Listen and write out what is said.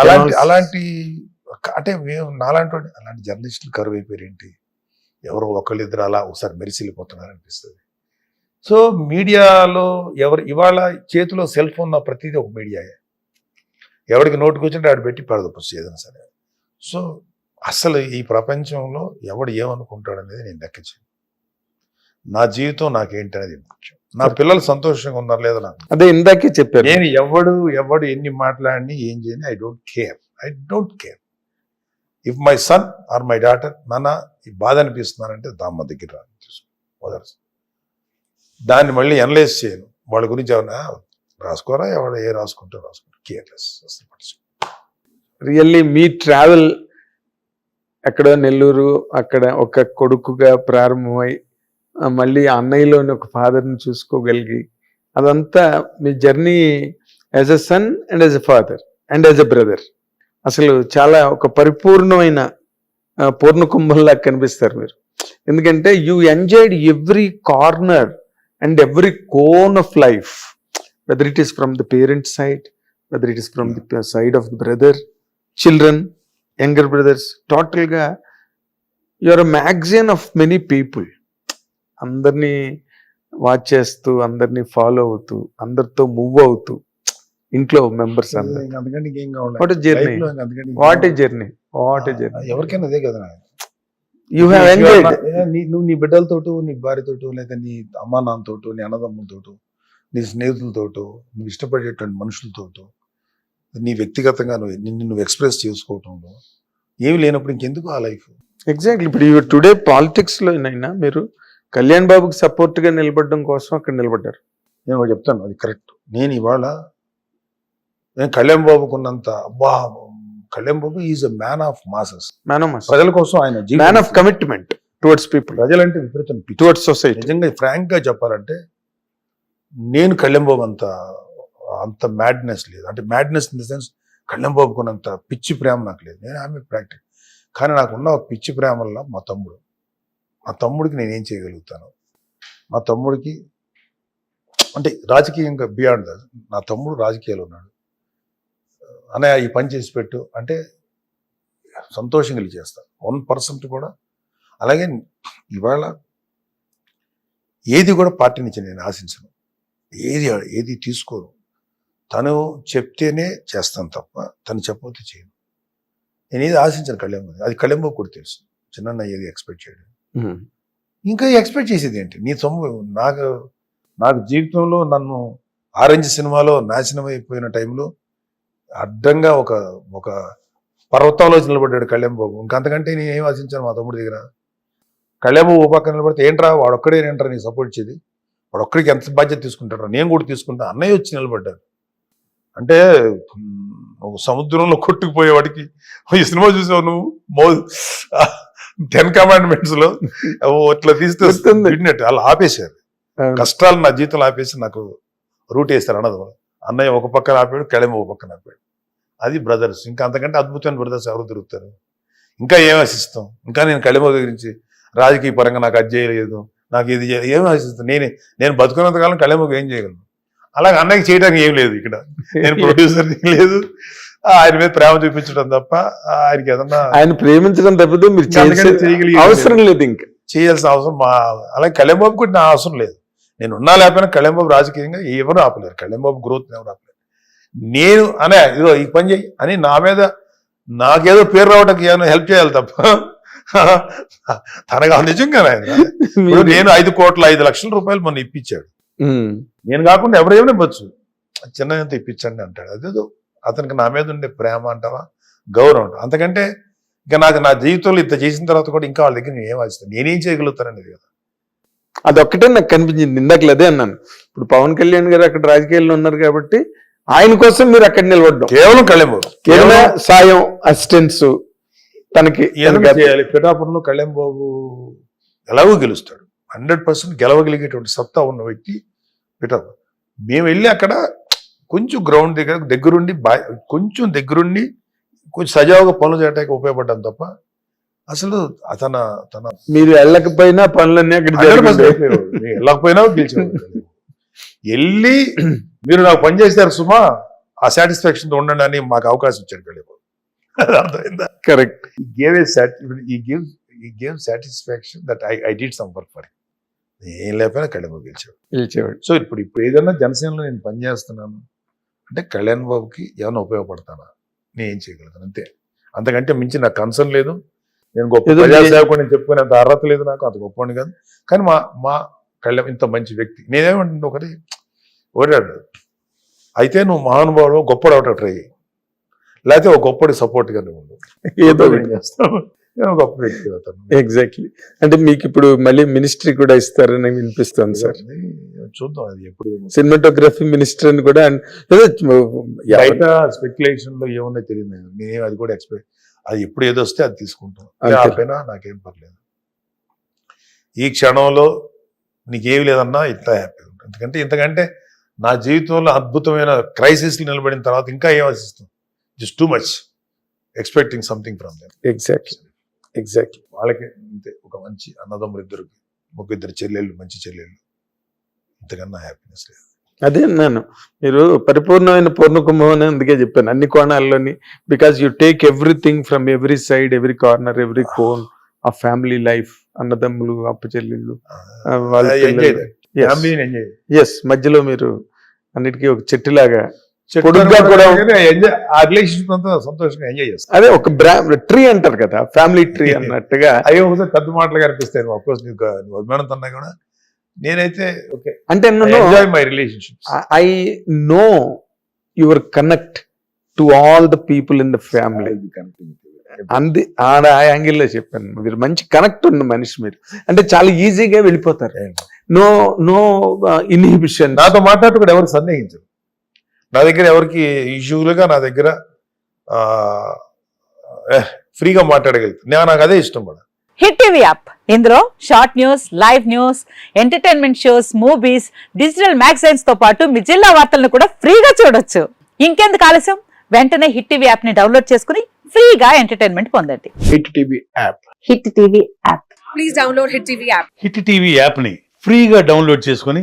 అలాంటి అలాంటి అంటే మేము నాలాంటి అలాంటి జర్నలిస్టులు కరువు అయిపోయారు ఏంటి ఎవరో ఒకళ్ళిద్దరు అలా ఒకసారి మెరిసిల్లిపోతున్నారు అనిపిస్తుంది సో మీడియాలో ఎవరు ఇవాళ చేతిలో సెల్ ఫోన్ ఉన్న ప్రతిదీ ఒక మీడియాయే. ఎవరికి నోటుకు వచ్చింటే ఆడు పెట్టి పడదొప్పచ్చు ఏదైనా సరే. సో అసలు ఈ ప్రపంచంలో ఎవడు ఏమనుకుంటాడు అనేది నేను లెక్కచేయను నా జీవితం నాకేంటి అనేది ముఖ్యం. నా పిల్లలు సంతోషంగా ఉన్నారు లేదా నాకు? అదే ఇందాకే చెప్పారు. నేను ఎవడు ఎవడు ఎన్ని మాట్లాడిని ఏం చేయని I don't care I don't care if my son or my daughter నాన్న ఈ బాధ అనిపిస్తున్నానంటే దామ్మ దగ్గర రా తీసుకో, వదలు. దాన్ని మళ్ళీ అనలైజ్ చేయను. వాళ్ళ గురించి ఏమన్నా రాసుకోరా ఎవడ ఏ రాసుకుంటా రాసుకుంటా. కేర్లెస్. రియల్లీ మీ ట్రావెల్ అక్కడ నెల్లూరు అక్కడ ఒక కొడుకుగా ప్రారంభమై మళ్ళీ ఆ అన్నయ్యలోని ఒక ఫాదర్ని చూసుకోగలిగి అదంతా మీ journey as a son and as a father and as a brother. అసలు చాలా ఒక పరిపూర్ణమైన పూర్ణ కుంభంలా కనిపిస్తారు మీరు. ఎందుకంటే you enjoyed every corner and every cone of life. Whether it is from the parent side whether it is from the side of the brother children younger brothers టోటల్గా your magazine of many people అందరినీ watch చేస్తూ అందరినీ follow అవుతూ అందరితో move అవుతూ ఇంట్లో members what journey what a? Journey what a journey ఎవరికైనా అదే కదా యూ హ్యావ్ ఎంజాయ్డ్ నీ నువ్వు నీ బిడ్డలతోటో నీ భార్యతోటో లేదా నీ అమ్మా నాన్నతోటో నీ అన్నదమ్ములతోటో నీ స్నేహితులతోటో నువ్వు ఇష్టపడేటువంటి మనుషులతోటో నీ వ్యక్తిగతంగా నువ్వు నిన్ను నువ్వు ఎక్స్ప్రెస్ చేసుకోవటంలో ఏమి లేనప్పుడు ఇంకెందుకు ఆ లైఫ్ ఎగ్జాక్ట్లీ ఇప్పుడు టుడే పాలిటిక్స్లో అయినా మీరు కళ్యాణ్ బాబుకి సపోర్ట్గా నిలబడడం కోసం అక్కడ నిలబడ్డారు. నేను చెప్తాను అది కరెక్ట్ నేను ఇవాళ నేను కళ్యాణ్ బాబుకున్నంత అబ్బా Kalyan Babu is a man of masses man ప్రజల కోసం ఆయన man of commitment towards people ప్రజలంటే విపరీతం. టువర్డ్స్ సొసైటీ నిజంగా ఫ్రాంక్గా చెప్పాలంటే నేను కళ్యాణ్బాబు అంత అంత మ్యాడ్నెస్ లేదు. అంటే మ్యాడ్నెస్ ఇన్ ద సెన్స్ కళ్యాణ్బాబుకున్నంత పిచ్చి ప్రేమ నాకు లేదు. నేను ఆమె ప్రాక్టిక్ కానీ నాకున్న ఒక పిచ్చి ప్రేమ వల్ల మా తమ్ముడు. మా తమ్ముడికి నేనేం చేయగలుగుతాను? మా తమ్ముడికి అంటే రాజకీయంగా బియాండ్ దట్ నా తమ్ముడు రాజకీయాలు ఉన్నాడు. అన్నయ్య ఈ పని చేసి పెట్టు అంటే సంతోషంగా చేస్తాను వన్ పర్సెంట్ కూడా. అలాగే ఇవాళ ఏది కూడా పార్టీ నుంచి నేను ఆశించను. ఏది ఏది తీసుకోను. తను చెప్తేనే చేస్తాను తప్ప తను చెప్పకపోతే చేయను. నేను ఏది ఆశించను కళ్యాణ్ అది కళ్యాణ్ కూడా తెలుసు. చిన్న ఏది ఎక్స్పెక్ట్ చేయడం ఇంకా ఎక్స్పెక్ట్ చేసేది ఏంటి? నీ సొమ్ము నాకు నాకు జీవితంలో నన్ను ఆరెంజ్ సినిమాలో నాశనం అయిపోయిన టైంలో అడ్డంగా ఒక ఒక పర్వతంలో నిలబడ్డాడు కళ్యాణ్ బాబు ఇంకంతకంటే నేను ఏం ఆశించాను మా తమ్ముడి దగ్గర? కళ్యాణ్ బాబు పక్కన నిలబడితే ఏంట్రా వాడొక్కడే ఏంట్రా నీ సపోర్ట్ ఇచ్చేది వాడొక్కడికి ఎంత బాధ్యత తీసుకుంటాడు నేను కూడా తీసుకుంటా. అన్నయ్య వచ్చి నిలబడ్డాడు. అంటే ఒక సముద్రంలో కొట్టుకుపోయేవాడికి. ఈ సినిమా చూసావు నువ్వు? మో టెన్ కమాండ్మెంట్స్లో ఓ ఇట్లా తీస్తే అలా ఆపేశారు. కష్టాలు నా జీవితంలో ఆపేసి నాకు రూట్ వేస్తారు అన్నది అన్నయ్య ఒక పక్కన ఆపాడు కళెమ్మ ఒక పక్కన ఆపాడు. అది బ్రదర్స్ ఇంకా అంతకంటే అద్భుతమైన బ్రదర్స్ ఎవరు దొరుకుతారు? ఇంకా ఏం ఆశిస్తాం? ఇంకా నేను కళెమ్మ గురించి రాజకీయ పరంగా నాకు అది చేయలేదు నాకు ఇది చేయ- ఏం ఆశిస్తాను నేనే నేను బతుకున్నంత కాలం కళెమ్మకు ఏం చేయగలను? అలాగే అన్నయ్యకి చేయడానికి ఏం లేదు ఇక్కడ. నేను ప్రొడ్యూసర్ లేదు. ఆయన మీద ప్రేమ చూపించడం తప్ప ఆయనకి ఏదన్నా ఆయన ప్రేమించడం తప్పితే మీరు అవసరం లేదు. ఇంకా. చేయాల్సిన అవసరం మా అలాగే కళ్యాణబాబు కూడా నా అవసరం లేదు. నేను ఉన్నా లేకపోయినా కళ్యాణబాబు రాజకీయంగా ఎవరు ఆపలేరు. కళ్యాణబాబు గ్రోత్ ఎవరు ఆపలేరు. నేను అనే ఇదో ఈ పని చేయి అని నా మీద నాకేదో పేరు రావడానికి ఏమైనా హెల్ప్ చేయాలి తప్ప. తనగా నిజంగా ఇప్పుడు నేను ఐదు కోట్ల ఐదు లక్షల రూపాయలు మొన్న ఇప్పించాడు. నేను కాకుండా ఎవరేమైనా ఇవ్వచ్చు. చిన్న ఎంత ఇప్పించండి అంటాడు. అదేదో అతనికి నా మీద ఉండే ప్రేమ అంటావా? గౌరవం అంటావా? అంతకంటే ఇంకా నాకు నా జీవితంలో ఇంత చేసిన తర్వాత కూడా ఇంకా వాళ్ళ దగ్గర నేను ఏం ఆశిస్తాను నేనేం చేయగలుగుతాననేది కదా. అదొక్కటే నాకు కనిపించింది. ఇందాక అదే అన్నాను. ఇప్పుడు పవన్ కళ్యాణ్ గారు అక్కడ రాజకీయాల్లో ఉన్నారు కాబట్టి ఆయన కోసం మీరు అక్కడ నిలబడ్డం. కేవలం కళ్యాణ్ ఏదైనా సాయం అసిస్టెన్స్ తనకి చేయాలి? పిఠాపురంలో కళ్యాణ్ బాబు ఎలాగో గెలుస్తాడు. హండ్రెడ్ పర్సెంట్ గెలవగలిగేటువంటి సత్తా ఉన్న వ్యక్తి పిఠాపురం. మేము వెళ్ళి అక్కడ కొంచెం గ్రౌండ్ దగ్గర దగ్గరుండి బా- కొంచెం దగ్గరుండి కొంచెం సజావుగా పనులు చేయడానికి ఉపయోగపడ్డాం తప్ప అసలు అతన తన మీరు వెళ్ళకపోయినా పనులన్నీ అక్కడ 100% జరిగాయి. అయిపోయేవాడు. నేను వెళ్ళకపోయినా గెలిచేవాడు వెళ్ళి మీరు నాకు పని చేశారు సుమా ఆ సాటిస్ఫాక్షన్ ఉండండి అని మాకు అవకాశం ఇచ్చాడు కళ్యాణ్ అది అర్థమైందా? కరెక్ట్ ఈ gave a sat he give he gave satisfaction that I I did some work for ఏం లేకపోయినా బాబు గెలిచాడు పిలిచేవాడు. సో ఇప్పుడు ఇప్పుడు ఏదైనా జనసేనలో నేను పనిచేస్తున్నాను అంటే కళ్యాణ్ బాబుకి ఏమైనా ఉపయోగపడతానా? నేను ఏం చేయగలుగుతాను? అంతే. అంతకంటే మించి నాకు కన్సర్న్ లేదు. నేను గొప్ప ఏదో ప్రజాసేవకుని చెప్పుకునేంత అర్హత లేదు నాకు అంత గొప్పని కాదు. కానీ మా మా కళ్యాణ్ ఇంత మంచి వ్యక్తి. నేనేమంటుంది ఒకటి ఓడాడు అయితే నువ్వు మహానుభావుడు గొప్పడు అవట ట్రై. లేకపోతే ఒక గొప్పడి సపోర్ట్గా నువ్వు. ఏదో చేస్తావు. నేను గొప్ప వ్యక్తి అవుతాను ఎగ్జాక్ట్లీ అంటే మీకు ఇప్పుడు మళ్ళీ మినిస్ట్రీ కూడా ఇస్తారని వినిపిస్తుంది సార్. చూద్దాం అది ఎప్పుడు. సినిమాటోగ్రఫీ మినిస్టర్ అని కూడా బయట స్పెక్యులేషన్లో ఏమున్నాయి తెలియదు నేను అది కూడా ఎక్స్పెక్ట్ అది ఎప్పుడు ఏదో వస్తే అది తీసుకుంటాం. ఆపైనా నాకేం పర్లేదు. ఈ క్షణంలో నీకేమి లేదన్నా ఇంత హ్యాపీ ఉంటుంది ఎందుకంటే ఇంతకంటే నా జీవితంలో అద్భుతమైన క్రైసిస్ నిలబడిన తర్వాత ఇంకా ఏం ఆశిస్తాం? Just too much expecting something from them exactly exactly వాళ్ళకి అంతే. ఒక మంచి అన్నదమ్ములు ఇద్దరికి ఒక ఇద్దరు చెల్లెళ్ళు మంచి చెల్లెళ్ళు. ఇంతకన్నా హ్యాపీనెస్ లేదు. అదే అన్నాను మీరు పరిపూర్ణమైన పూర్ణ కుంభం అని అందుకే చెప్పాను. అన్ని కోణాల్లోని because you take everything from every side every corner every cone ఆ ఫ్యామిలీ లైఫ్ అన్నదమ్ములు అప్పు చెల్లెళ్ళు ఆ, వాళ్ళ ఎస్ మధ్యలో మీరు అన్నిటికీ ఒక చెట్టులాగా పొడుగ్గా కూడా- సంతోషంగా ఎంజాయ్ చేస్తాను అదే ఒక ట్రీ అంటారు కదా ఫ్యామిలీ ట్రీ అన్నట్టుగా. ఒకసారి పెద్ద మాటలుగా అనిపిస్తాయి కోర్స్ నీకు నువ్వు అభిమానంతో అన్నా కూడా. నేనైతే ఓకే అంటే enjoy my relationship I know your connect to all the people in the family అంది ఆడ ఆ యాంగిల్లో చెప్పాను. మీరు మంచి కనెక్ట్ ఉన్న మనిషి మీరు. అంటే చాలా ఈజీగా వెళ్ళిపోతారు. నో నో ఇన్హిబిషన్ నాతో మాట్లాడుతూ కూడా ఎవరు సందేహించరు. నా దగ్గర ఎవరికి యూజువల్గా నా దగ్గర ఫ్రీగా మాట్లాడగలుగుతాను నేను నాకు అదే ఇష్టం కూడా హిట్ టీవీ యాప్. ఇందులో short news live news entertainment shows movies digital మ్యాగజైన్స్తో పాటు మీ జిల్లా వార్తలను కూడా ఫ్రీగా చూడొచ్చు. ఇంకెందుకు ఆలస్యం? వెంటనే హిట్ టీవీ యాప్ని డౌన్లోడ్ చేసుకుని ఫ్రీగా ఎంటర్టైన్మెంట్ పొందండి. Hit TV app. Hit TV app. Please download Hit TV app. Hit TV యాప్ని ఫ్రీగా డౌన్లోడ్ చేసుకొని